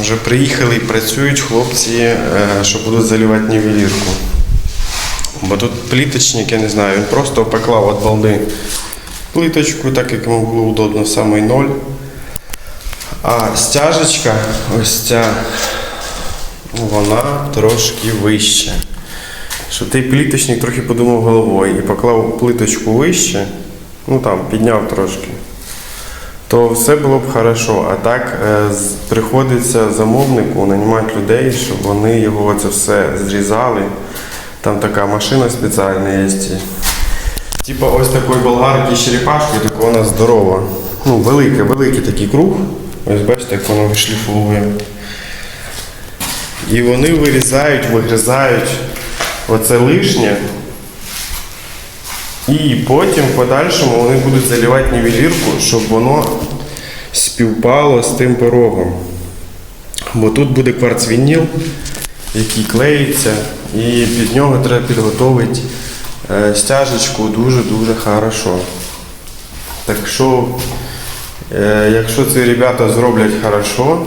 Вже приїхали і працюють хлопці, е, що будуть заливати нівелірку. Бо тут пліточник, я не знаю, він просто поклав від балди плиточку, так як йому було удобно, самий ноль. А стяжечка, ось ця, вона трошки вища. Що той пліточник трохи подумав головою і поклав плиточку вище, ну там підняв трошки то все було б хорошо. А так е, приходиться замовнику нанімати людей, щоб вони його це все зрізали. Там така машина спеціальна є. Типа ось такої болгарки з черепашкою, тільки вона здорова. Ну, великий, великий такий круг. Ось бачите, як воно вишліфовує. І вони вирізають, вигризають оце лишнє. І потім в подальшому вони будуть заливати нівелірку, щоб воно співпало з тим порогом. Бо тут буде кварцвініл, який клеїться, і під нього треба підготовити е, стяжечку дуже-дуже хорошо. Так що, е, якщо ці ребята зроблять хорошо,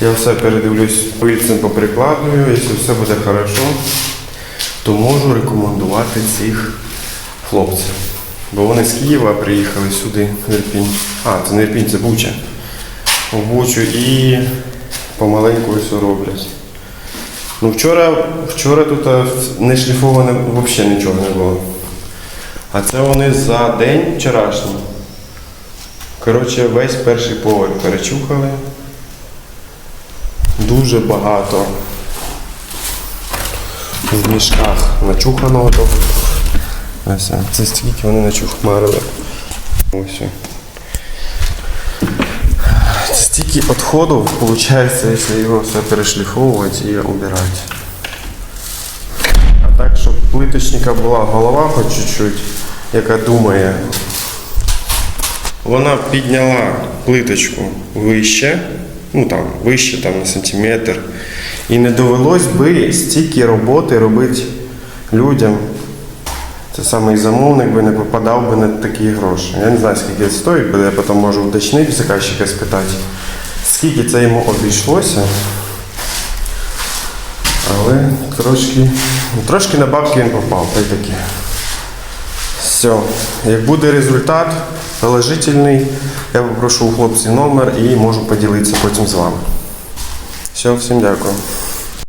я все передивлюсь пильцем поприкладую, якщо все буде хорошо, то можу рекомендувати цих хлопців. Бо вони з Києва приїхали сюди, в Ірпінь. А, це не Ірпінь, це Буча. В Бучу і помаленьку все роблять. Ну, вчора, вчора тут е, не шліфоване взагалі нічого не було. А це вони за день вчорашній. Коротше, весь перший поверх перечухали. Дуже багато в мішках начуханого того. Ось, це стільки вони начухмарили. Ось. Стільки відходу виходить, якщо його все перешліфовувати і убирати. А так, щоб плиточника була голова хоч чуть-чуть, яка думає, вона підняла плиточку вище, ну там вище там, на сантиметр. І не довелось би стільки роботи робити людям. Це саме і замовник би не попадав би на такі гроші. Я не знаю, скільки це стоїть, бо я потім можу уточнити заказчика спитати, скільки це йому обійшлося. Але трошки, ну, трошки на бабки він попав, та й таке. Все. Як буде результат положительний, я попрошу у хлопців номер і можу поділитися потім з вами. Все, всім дякую.